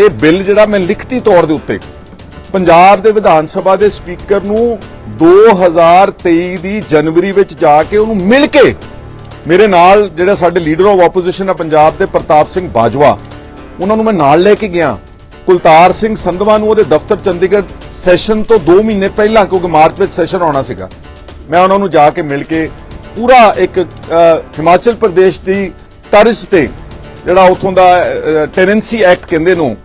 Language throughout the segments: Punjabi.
ਇਹ ਬਿੱਲ ਜਿਹੜਾ ਮੈਂ ਲਿਖਤੀ ਤੌਰ ਦੇ ਉੱਤੇ ਪੰਜਾਬ ਦੇ ਵਿਧਾਨ ਸਭਾ ਦੇ ਸਪੀਕਰ ਨੂੰ 2023 ਦੀ ਜਨਵਰੀ ਵਿੱਚ ਜਾ ਕੇ ਉਹਨੂੰ ਮਿਲ ਕੇ ਮੇਰੇ ਨਾਲ ਜਿਹੜਾ ਸਾਡੇ ਲੀਡਰ ਆਫ ਆਪੋਜੀਸ਼ਨ ਆ ਪੰਜਾਬ ਦੇ ਪ੍ਰਤਾਪ ਸਿੰਘ ਬਾਜਵਾ, ਉਹਨਾਂ ਨੂੰ ਮੈਂ ਨਾਲ ਲੈ ਕੇ ਗਿਆ। ਕੁਲਤਾਰ ਸਿੰਘ ਸੰਧਵਾ ਨੂੰ ਉਹਦੇ ਦਫ਼ਤਰ ਚੰਡੀਗੜ੍ਹ ਸੈਸ਼ਨ ਤੋਂ 2 ਮਹੀਨੇ ਪਹਿਲਾਂ, ਕਿਉਂਕਿ ਮਾਰਚ ਵਿੱਚ ਸੈਸ਼ਨ ਆਉਣਾ ਸੀਗਾ, ਮੈਂ ਉਹਨਾਂ ਨੂੰ ਜਾ ਕੇ ਮਿਲ ਕੇ ਪੂਰਾ ਇੱਕ ਹਿਮਾਚਲ ਪ੍ਰਦੇਸ਼ ਦੀ ਤਰਜ਼ ਤੇ ਜਿਹੜਾ ਉਥੋਂ ਦਾ ਟੈਨੈਂਸੀ ਐਕਟ ਕਹਿੰਦੇ ਨੂੰ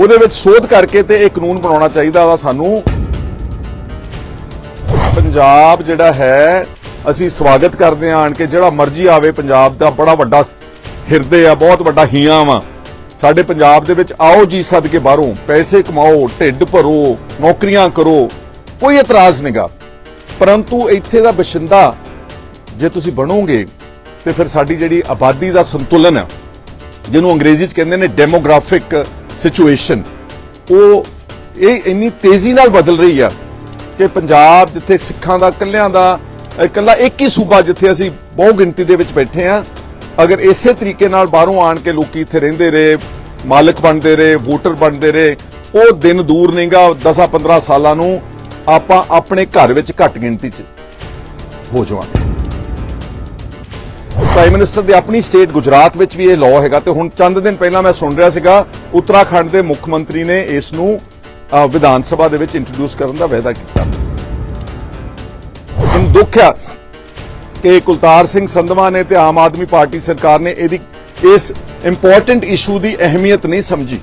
ਉਹਦੇ ਵਿੱਚ ਸੋਧ ਕਰਕੇ ਤੇ ਇਹ ਕਾਨੂੰਨ ਬਣਾਉਣਾ ਚਾਹੀਦਾ ਵਾ ਸਾਨੂੰ। ਪੰਜਾਬ ਜਿਹੜਾ ਹੈ, ਅਸੀਂ ਸਵਾਗਤ ਕਰਦੇ ਹਾਂ ਆਣ ਕੇ, ਜਿਹੜਾ ਮਰਜ਼ੀ ਆਵੇ ਪੰਜਾਬ ਦਾ, ਬੜਾ ਵੱਡਾ ਹਿਰਦੇ ਆ, ਬਹੁਤ ਵੱਡਾ ਹੀਆਂ ਵਾ। ਸਾਡੇ ਪੰਜਾਬ ਦੇ ਵਿੱਚ ਆਓ ਜੀ ਸਦਕੇ ਬਾਹਰੋਂ, ਪੈਸੇ ਕਮਾਓ, ਢਿੱਡ ਭਰੋ, ਨੌਕਰੀਆਂ ਕਰੋ, ਕੋਈ ਇਤਰਾਜ਼ ਨਹੀਂਗਾ ਪਰੰਤੂ ਇੱਥੇ ਦਾ ਬਸ਼ਿੰਦਾ, ਜੇ ਤੁਸੀਂ ਬਣੋਗੇ, ਤੇ ਫਿਰ ਸਾਡੀ ਜਿਹੜੀ ਆਬਾਦੀ ਦਾ ਸੰਤੁਲਨ ਹੈ ਜਿਹਨੂੰ ਅੰਗਰੇਜ਼ੀ ਚ ਕਹਿੰਦੇ ਨੇ ਡੈਮੋਗ੍ਰਾਫਿਕ ਸਿਚੁਏਸ਼ਨ ਉਹ ਇਹ ਇੰਨੀ ਤੇਜ਼ੀ ਨਾਲ ਬਦਲ ਰਹੀ ਆ ਕਿ ਪੰਜਾਬ ਜਿੱਥੇ ਸਿੱਖਾਂ ਦਾ ਕੱਲਿਆਂ ਦਾ, ਇਕੱਲਾ ਇੱਕ ਹੀ ਸੂਬਾ ਜਿੱਥੇ ਅਸੀਂ ਬਹੁ ਗਿਣਤੀ ਦੇ ਵਿੱਚ ਬੈਠੇ ਆ ਅਗਰ ਇਸੇ ਤਰੀਕੇ ਨਾਲ ਬਾਹਰੋਂ ਆਣ ਕੇ ਲੋਕੀ ਇੱਥੇ ਰਹਿੰਦੇ ਰਹੇ, ਮਾਲਕ ਬਣਦੇ ਰਹੇ, ਵੋਟਰ ਬਣਦੇ ਰਹੇ, ਉਹ ਦਿਨ ਦੂਰ ਨਹੀਂਗਾ 10-15 ਸਾਲਾਂ ਨੂੰ ਆਪਾਂ ਆਪਣੇ ਘਰ ਵਿੱਚ ਘੱਟ ਗਿਣਤੀ 'ਚ ਹੋ ਜਾਵਾਂਗੇ। ਪ੍ਰਾਈਮ ਮਿਨਿਸਟਰ ਦੀ ਆਪਣੀ ਸਟੇਟ ਗੁਜਰਾਤ ਵਿੱਚ ਵੀ ਇਹ ਲਾਅ ਹੈਗਾ ਤੇ ਹੁਣ ਚੰਦ ਦਿਨ ਪਹਿਲਾਂ ਮੈਂ ਸੁਣ ਰਿਹਾ ਸੀਗਾ, ਉੱਤਰਾਖੰਡ ਦੇ ਮੁੱਖ ਮੰਤਰੀ ਨੇ ਇਸ ਨੂੰ ਵਿਧਾਨ ਸਭਾ ਦੇ ਵਿੱਚ ਇੰਟਰੋਡਿਊਸ ਕਰਨ ਦਾ ਵਾਅਦਾ ਕੀਤਾ। ਹੁਣ ਦੁੱਖ ਆ ਕਿ ਕੁਲਤਾਰ ਸਿੰਘ ਸੰਧਵਾ ਨੇ ਤੇ ਆਮ ਆਦਮੀ ਪਾਰਟੀ ਸਰਕਾਰ ਨੇ ਇਹਦੀ, ਇਸ ਇੰਪੋਰਟੈਂਟ ਇਸ਼ੂ ਦੀ ਅਹਿਮੀਅਤ ਨਹੀਂ ਸਮਝੀ।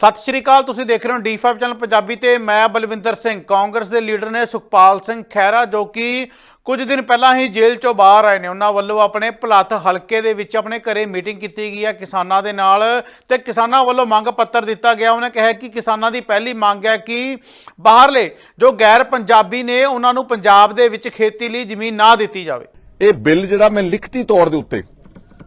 ਸਤਿ ਸ਼੍ਰੀ ਅਕਾਲ, ਤੁਸੀਂ ਦੇਖ ਰਹੇ ਹੋ D5 ਚੈਨਲ ਪੰਜਾਬੀ ਤੇ ਮੈਂ ਬਲਵਿੰਦਰ ਸਿੰਘ, ਕਾਂਗਰਸ ਦੇ ਲੀਡਰ ਨੇ ਸੁਖਪਾਲ ਸਿੰਘ ਖਹਿਰਾ, ਜੋ ਕਿ ਕੁਝ ਦਿਨ ਪਹਿਲਾਂ ਹੀ ਜੇਲ੍ਹ ਚੋਂ ਬਾਹਰ ਆਏ ਨੇ। ਉਹਨਾਂ ਵੱਲੋਂ ਆਪਣੇ ਭਲੱਥ ਹਲਕੇ ਦੇ ਵਿੱਚ ਆਪਣੇ ਘਰੇ ਮੀਟਿੰਗ ਕੀਤੀ ਗਈ ਹੈ ਕਿਸਾਨਾਂ ਦੇ ਨਾਲ ਤੇ ਕਿਸਾਨਾਂ ਵੱਲੋਂ ਮੰਗ ਪੱਤਰ ਦਿੱਤਾ ਗਿਆ। ਉਹਨੇ ਕਿਹਾ ਕਿ ਕਿਸਾਨਾਂ ਦੀ ਪਹਿਲੀ ਮੰਗ ਹੈ ਕਿ ਬਾਹਰਲੇ ਜੋ ਗੈਰ ਪੰਜਾਬੀ ਨੇ, ਉਹਨਾਂ ਨੂੰ ਪੰਜਾਬ ਦੇ ਵਿੱਚ ਖੇਤੀ ਲਈ ਜ਼ਮੀਨ ਨਾ ਦਿੱਤੀ ਜਾਵੇ। ਇਹ ਬਿੱਲ ਜਿਹੜਾ ਮੈਂ ਲਿਖਤੀ ਤੌਰ ਦੇ ਉੱਤੇ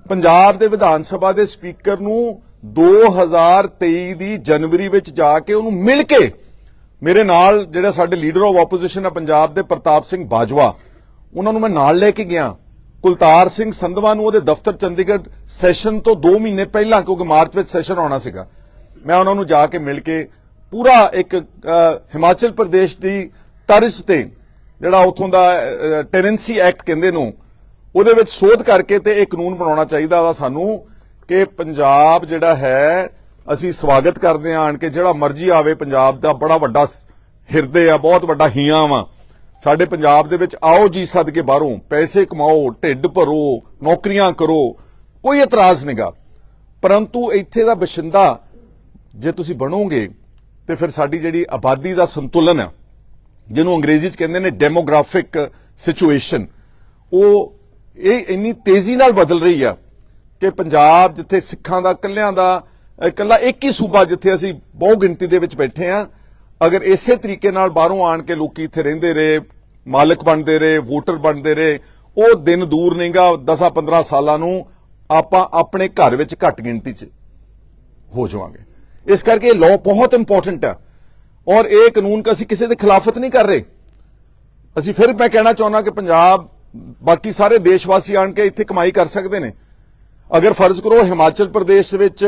ਪੰਜਾਬ ਦੇ ਵਿਧਾਨ ਸਭਾ ਦੇ ਸਪੀਕਰ ਨੂੰ 2023 ਦੀ ਜਨਵਰੀ ਵਿੱਚ ਜਾ ਕੇ ਉਹਨੂੰ ਮਿਲ ਕੇ ਮੇਰੇ ਨਾਲ ਜਿਹੜਾ ਸਾਡੇ ਲੀਡਰ ਆਫ ਆਪੋਜੀਸ਼ਨ ਆ ਪੰਜਾਬ ਦੇ ਪ੍ਰਤਾਪ ਸਿੰਘ ਬਾਜਵਾ, ਉਹਨਾਂ ਨੂੰ ਮੈਂ ਨਾਲ ਲੈ ਕੇ ਗਿਆ। ਕੁਲਤਾਰ ਸਿੰਘ ਸੰਧਵਾ ਨੂੰ ਉਹਦੇ ਦਫ਼ਤਰ ਚੰਡੀਗੜ੍ਹ ਸੈਸ਼ਨ ਤੋਂ 2 ਮਹੀਨੇ ਪਹਿਲਾਂ, ਕਿਉਂਕਿ ਮਾਰਚ ਵਿੱਚ ਸੈਸ਼ਨ ਆਉਣਾ ਸੀਗਾ, ਮੈਂ ਉਹਨਾਂ ਨੂੰ ਜਾ ਕੇ ਮਿਲ ਕੇ ਪੂਰਾ ਇੱਕ ਹਿਮਾਚਲ ਪ੍ਰਦੇਸ਼ ਦੀ ਤਰਜ਼ ਤੇ ਜਿਹੜਾ ਉਥੋਂ ਦਾ ਟੈਨੈਂਸੀ ਐਕਟ ਕਹਿੰਦੇ ਨੂੰ, ਉਹਦੇ ਵਿੱਚ ਸੋਧ ਕਰਕੇ ਤੇ ਇਹ ਕਾਨੂੰਨ ਬਣਾਉਣਾ ਚਾਹੀਦਾ ਵਾ ਸਾਨੂੰ। ਕਿ ਪੰਜਾਬ ਜਿਹੜਾ ਹੈ, ਅਸੀਂ ਸਵਾਗਤ ਕਰਦੇ ਹਾਂ ਆਣ ਕੇ, ਜਿਹੜਾ ਮਰਜ਼ੀ ਆਵੇ ਪੰਜਾਬ ਦਾ, ਬੜਾ ਵੱਡਾ ਹਿਰਦੇ ਆ, ਬਹੁਤ ਵੱਡਾ ਹੀਆਂ ਵਾ। ਸਾਡੇ ਪੰਜਾਬ ਦੇ ਵਿੱਚ ਆਓ ਜੀ ਸਦਕੇ ਬਾਹਰੋਂ, ਪੈਸੇ ਕਮਾਓ, ਢਿੱਡ ਭਰੋ, ਨੌਕਰੀਆਂ ਕਰੋ, ਕੋਈ ਇਤਰਾਜ਼ ਨਹੀਂਗਾ ਪਰੰਤੂ ਇੱਥੇ ਦਾ ਬਸ਼ਿੰਦਾ, ਜੇ ਤੁਸੀਂ ਬਣੋਗੇ, ਤੇ ਫਿਰ ਸਾਡੀ ਜਿਹੜੀ ਆਬਾਦੀ ਦਾ ਸੰਤੁਲਨ ਹੈ ਜਿਹਨੂੰ ਅੰਗਰੇਜ਼ੀ ਚ ਕਹਿੰਦੇ ਨੇ ਡੈਮੋਗ੍ਰਾਫਿਕ ਸਿਚੁਏਸ਼ਨ ਉਹ ਇਹ ਇੰਨੀ ਤੇਜ਼ੀ ਨਾਲ ਬਦਲ ਰਹੀ ਆ ਕਿ ਪੰਜਾਬ ਜਿੱਥੇ ਸਿੱਖਾਂ ਦਾ ਕੱਲਿਆਂ ਦਾ, ਇਕੱਲਾ ਇੱਕ ਹੀ ਸੂਬਾ ਜਿੱਥੇ ਅਸੀਂ ਬਹੁ ਗਿਣਤੀ ਦੇ ਵਿੱਚ ਬੈਠੇ ਆ ਅਗਰ ਇਸੇ ਤਰੀਕੇ ਨਾਲ ਬਾਹਰੋਂ ਆਣ ਕੇ ਲੋਕੀ ਇੱਥੇ ਰਹਿੰਦੇ ਰਹੇ, ਮਾਲਕ ਬਣਦੇ ਰਹੇ, ਵੋਟਰ ਬਣਦੇ ਰਹੇ, ਉਹ ਦਿਨ ਦੂਰ ਨਹੀਂਗਾ 10-15 ਸਾਲਾਂ ਨੂੰ ਆਪਾਂ ਆਪਣੇ ਘਰ ਵਿੱਚ ਘੱਟ ਗਿਣਤੀ 'ਚ ਹੋ ਜਾਵਾਂਗੇ। ਇਸ ਕਰਕੇ ਇਹ ਲਾਅ ਬਹੁਤ ਇੰਪੋਰਟੈਂਟ ਹੈ ਔਰ ਇਹ ਕਾਨੂੰਨ ਅਸੀਂ ਕਿਸੇ ਦੇ ਖਿਲਾਫਤ ਨਹੀਂ ਕਰ ਰਹੇ। ਅਸੀਂ ਫਿਰ ਮੈਂ ਕਹਿਣਾ ਚਾਹੁੰਦਾ ਕਿ ਪੰਜਾਬ, ਬਾਕੀ ਸਾਰੇ ਦੇਸ਼ ਵਾਸੀ ਆਣ ਕੇ ਇੱਥੇ ਕਮਾਈ ਕਰ ਸਕਦੇ ਨੇ। ਅਗਰ ਫਰਜ਼ ਕਰੋ ਹਿਮਾਚਲ ਪ੍ਰਦੇਸ਼ ਵਿੱਚ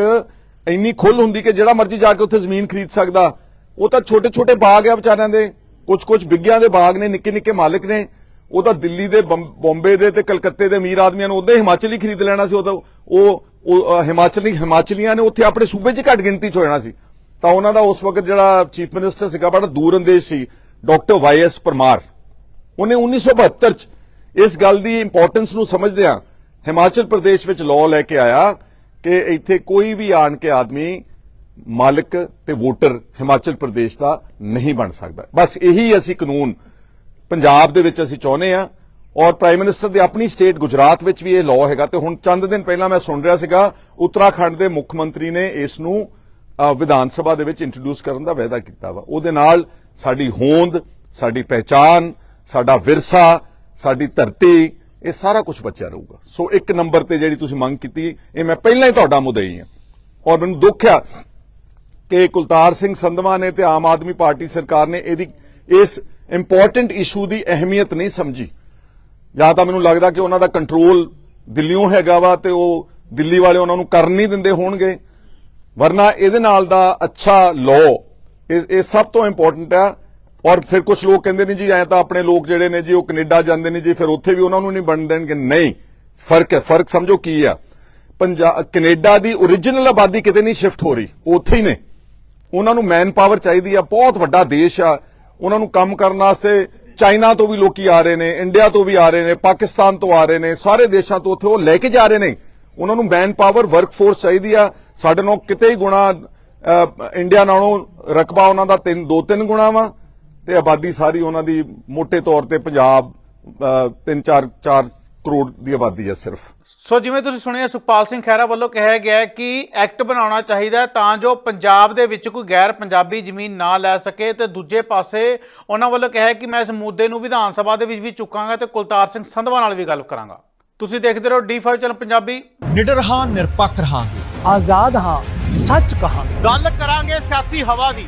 ਇੰਨੀ ਖੁੱਲ ਹੁੰਦੀ ਕਿ ਜਿਹੜਾ ਮਰਜ਼ੀ ਜਾ ਕੇ ਉੱਥੇ ਜ਼ਮੀਨ ਖਰੀਦ ਸਕਦਾ ਉਹ ਤਾਂ ਛੋਟੇ ਛੋਟੇ ਬਾਗ ਆ ਵਿਚਾਰਿਆਂ ਦੇ ਕੁਝ ਕੁਝ ਬਿੱਗਿਆਂ ਦੇ ਬਾਗ ਨੇ ਨਿੱਕੇ ਨਿੱਕੇ ਮਾਲਕ ਨੇ ਉਹ ਤਾਂ ਦਿੱਲੀ ਦੇ ਬੰਬ- ਬੰਬੇ ਦੇ ਤੇ ਕਲਕੱਤੇ ਦੇ ਅਮੀਰ ਆਦਮੀਆਂ ਨੂੰ ਉਹਦੇ ਹਿਮਾਚਲ ਹੀ ਖਰੀਦ ਲੈਣਾ ਸੀ ਉਹ ਉਹ ਉਹ, ਹਿਮਾਚਲੀ ਹਿਮਾਚਲੀਆਂ ਨੇ ਉੱਥੇ ਆਪਣੇ ਸੂਬੇ 'ਚ ਘੱਟ ਗਿਣਤੀ 'ਚ ਹੋ ਜਾਣਾ ਸੀ। ਤਾਂ ਉਹਨਾਂ ਦਾ ਉਸ ਵਕਤ ਜਿਹੜਾ ਚੀਫ ਮਿਨਿਸਟਰ ਸੀਗਾ ਬੜਾ ਦੂਰਅੰਦੇਸ਼ ਸੀ ਡਾਕਟਰ ਵਾਈਐਸ ਪਰਮਾਰ। ਉਹਨੇ 1972 ਚ ਇਸ ਗੱਲ ਦੀ ਇੰਪੋਰਟੈਂਸ ਨੂੰ ਸਮਝਦਿਆਂ ਹਿਮਾਚਲ ਪ੍ਰਦੇਸ਼ ਵਿੱਚ ਲਾਅ ਲੈ ਕੇ ਆਇਆ ਕਿ ਇੱਥੇ ਕੋਈ ਵੀ ਆਣ ਕੇ ਆਦਮੀ ਮਾਲਕ ਤੇ ਵੋਟਰ ਹਿਮਾਚਲ ਪ੍ਰਦੇਸ਼ ਦਾ ਨਹੀਂ ਬਣ ਸਕਦਾ। ਬਸ ਇਹੀ ਅਸੀਂ ਕਾਨੂੰਨ ਪੰਜਾਬ ਦੇ ਵਿੱਚ ਅਸੀਂ ਚਾਹੁੰਦੇ ਆ ਔਰ ਪ੍ਰਾਈਮ ਮਿਨਿਸਟਰ ਦੀ ਆਪਣੀ ਸਟੇਟ ਗੁਜਰਾਤ ਵਿੱਚ ਵੀ ਇਹ ਲਾਅ ਹੈਗਾ ਤੇ ਹੁਣ ਚੰਦ ਦਿਨ ਪਹਿਲਾਂ ਮੈਂ ਸੁਣ ਰਿਹਾ ਸੀਗਾ, ਉੱਤਰਾਖੰਡ ਦੇ ਮੁੱਖ ਮੰਤਰੀ ਨੇ ਇਸ ਨੂੰ ਵਿਧਾਨ ਸਭਾ ਦੇ ਵਿੱਚ ਇੰਟਰੋਡਿਊਸ ਕਰਨ ਦਾ ਵਾਅਦਾ ਕੀਤਾ ਵਾ। ਉਹਦੇ ਨਾਲ ਸਾਡੀ ਹੋਂਦ, ਸਾਡੀ ਪਹਿਚਾਨ ਸਾਡਾ ਵਿਰਸਾ, ਸਾਡੀ ਧਰਤੀ ਇਹ ਸਾਰਾ ਕੁਝ ਬਚਿਆ ਰਹੂਗਾ। ਸੋ ਇੱਕ ਨੰਬਰ ਤੇ ਜਿਹੜੀ ਤੁਸੀਂ ਮੰਗ ਕੀਤੀ, ਇਹ ਮੈਂ ਪਹਿਲਾਂ ਹੀ ਤੁਹਾਡਾ ਮੁਦਈ ਹਾਂ। ਔਰ ਮੈਨੂੰ ਦੁੱਖ ਆ ਕਿ ਕੁਲਤਾਰ ਸਿੰਘ ਸੰਧਵਾ ਨੇ ਤੇ ਆਮ ਆਦਮੀ ਪਾਰਟੀ ਸਰਕਾਰ ਨੇ ਇਹਦੀ ਇਸ ਇੰਪੋਰਟੈਂਟ ਇਸ਼ੂ ਦੀ ਅਹਿਮੀਅਤ ਨਹੀਂ ਸਮਝੀ। ਜਾਂ ਤਾਂ ਮੈਨੂੰ ਲੱਗਦਾ ਕਿ ਉਹਨਾਂ ਦਾ ਕੰਟਰੋਲ ਦਿੱਲੀੋਂ ਹੈਗਾ ਵਾ ਤੇ ਉਹ ਦਿੱਲੀ ਵਾਲੇ ਉਹਨਾਂ ਨੂੰ ਕਰਨ ਨਹੀਂ ਦਿੰਦੇ ਹੋਣਗੇ। ਵਰਨਾ ਇਹਦੇ ਨਾਲ ਦਾ ਅੱਛਾ ਲਾਅ ਇਹ ਇਹ ਸਭ ਤੋਂ ਇੰਪੋਰਟੈਂਟ ਆ। ਔਰ ਫਿਰ ਕੁਝ ਲੋਕ ਕਹਿੰਦੇ ਨੇ ਜੀ, ਐ ਤਾਂ ਆਪਣੇ ਲੋਕ ਜਿਹੜੇ ਨੇ ਜੀ, ਉਹ ਕੈਨੇਡਾ ਜਾਂਦੇ ਨੇ ਜੀ, ਫਿਰ ਉੱਥੇ ਵੀ ਉਹਨਾਂ ਨੂੰ ਨਹੀਂ ਬਣ ਦੇਣਗੇ। ਨਹੀਂ, ਫ਼ਰਕ ਹੈ, ਫ਼ਰਕ ਸਮਝੋ ਕੀ ਆ। ਪੰਜਾਬ ਕੈਨੇਡਾ ਦੀ origignal ਆਬਾਦੀ ਕਿਤੇ ਨਹੀਂ ਸ਼ਿਫਟ ਹੋ ਰਹੀ, ਉੱਥੇ ਹੀ ਨੇ। ਉਹਨਾਂ ਨੂੰ ਮੈਨ ਪਾਵਰ ਚਾਹੀਦੀ ਆ, ਬਹੁਤ ਵੱਡਾ ਦੇਸ਼ ਆ। ਉਹਨਾਂ ਨੂੰ ਕੰਮ ਕਰਨ ਵਾਸਤੇ ਚਾਈਨਾ ਤੋਂ ਵੀ ਲੋਕੀ ਆ ਰਹੇ ਨੇ, ਇੰਡੀਆ ਤੋਂ ਵੀ ਆ ਰਹੇ ਨੇ, ਪਾਕਿਸਤਾਨ ਤੋਂ ਆ ਰਹੇ ਨੇ, ਸਾਰੇ ਦੇਸ਼ਾਂ ਤੋਂ ਉੱਥੇ ਉਹ ਲੈ ਕੇ ਜਾ ਰਹੇ ਨੇ। ਉਹਨਾਂ ਨੂੰ ਮੈਨ ਪਾਵਰ ਵਰਕਫੋਰਸ ਚਾਹੀਦੀ ਆ। ਸਾਡੇ ਨਾਲ ਕਿਤੇ ਹੀ ਗੁਣਾ ਇੰਡੀਆ ਨਾਲੋਂ ਰਕਬਾ ਉਹਨਾਂ ਦਾ ਤਿੰਨ ਦੋ ਤਿੰਨ ਗੁਣਾ ਵਾ। ਤੇ ਆਬਾਦੀ ਸਾਰੀ ਉਹਨਾਂ ਦੀ ਮੋٹے ਤੌਰ ਤੇ ਪੰਜਾਬ 3-4 4 ਕਰੋੜ ਦੀ ਆਬਾਦੀ ਹੈ ਸਿਰਫ। ਸੋ ਜਿਵੇਂ ਤੁਸੀਂ ਸੁਣਿਆ ਸੁਖਪਾਲ ਸਿੰਘ ਖਹਿਰਾ ਵੱਲੋਂ ਕਿਹਾ ਗਿਆ ਹੈ ਕਿ ਐਕਟ ਬਣਾਉਣਾ ਚਾਹੀਦਾ ਤਾਂ ਜੋ ਪੰਜਾਬ ਦੇ ਵਿੱਚ ਕੋਈ ਗੈਰ ਪੰਜਾਬੀ ਜ਼ਮੀਨ ਨਾ ਲੈ ਸਕੇ ਤੇ ਦੂਜੇ ਪਾਸੇ ਉਹਨਾਂ ਵੱਲੋਂ ਕਿਹਾ ਕਿ ਮੈਂ ਇਸ ਮੁੱਦੇ ਨੂੰ ਵਿਧਾਨ ਸਭਾ ਦੇ ਵਿੱਚ ਵੀ ਚੁੱਕਾਂਗਾ ਤੇ ਕੁਲਤਾਰ ਸਿੰਘ ਸੰਧਵਾ ਨਾਲ ਵੀ ਗੱਲ ਕਰਾਂਗਾ। ਤੁਸੀਂ ਦੇਖਦੇ ਰਹੋ D5 ਚੈਨਲ ਪੰਜਾਬੀ। ਨਿਡਰ ਹਾਂ ਨਿਰਪੱਖ ਰਹਾਂਗੇ। ਆਜ਼ਾਦ ਹਾਂ ਸੱਚ ਕਹਾਂਗੇ। ਗੱਲ ਕਰਾਂਗੇ ਸਿਆਸੀ ਹਵਾ ਦੀ।